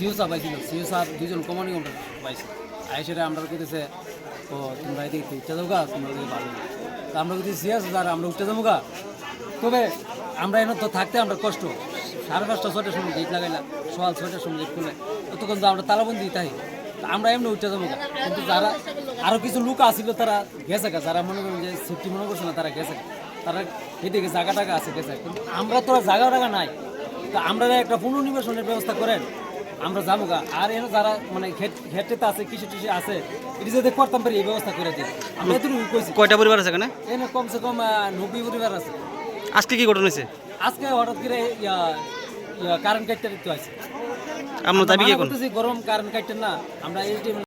CO সাহ পাইছিল, CO সাহ দুজন কমানি আমরা পাইছি। আই সেটা আমরা কইতেছে, ও, তোমরা এদিকে উঠতে যাব গা তোমরা এদিকে পারবে তো আমরা যদি সিরিয়াস আর আমরা উঠতে যাব গা তবে আমরা এনে তো থাকতে আমরা কষ্ট। সাড়ে পাঁচটা, ছয়টার সময় গেট লাগাইলা, সকাল ছয়টার সময় গেট খুলে। ততক্ষণ তো আমরা তালাবন্দি তাই। আমরা এমনি উঠতে যাব গা কিন্তু যারা আরও কিছু লোক আসছিল তারা গেছে গা। যারা মনে করেন যে সেফটি মনে করছে না, তারা গেছে। তারা এদিকে জায়গা টাকা আছে, গেছে কিন্তু আমরা তো জায়গা টাকা নাই। তো আমরা একটা পুনর্নিবেশনের ব্যবস্থা করেন। আমরা যাব গা। আর এনে যারা মানে ঘেটে আছে কৃষি টিষি আছে এটি যদি করতাম পারি এই ব্যবস্থা করে দিই। আমরা এতটুকু কইছি। কয়টা পরিবার আছে এখানে? এনে কমসে কম নব্বই পরিবার আছে। আজকে কি ঘটনা হয়েছে? আজকে হঠাৎ করে কারেন্ট কাটতে দিতে আছে আমরা দাবি কি করতেছি গরম কারেন্ট কাটতে না। আমরা এই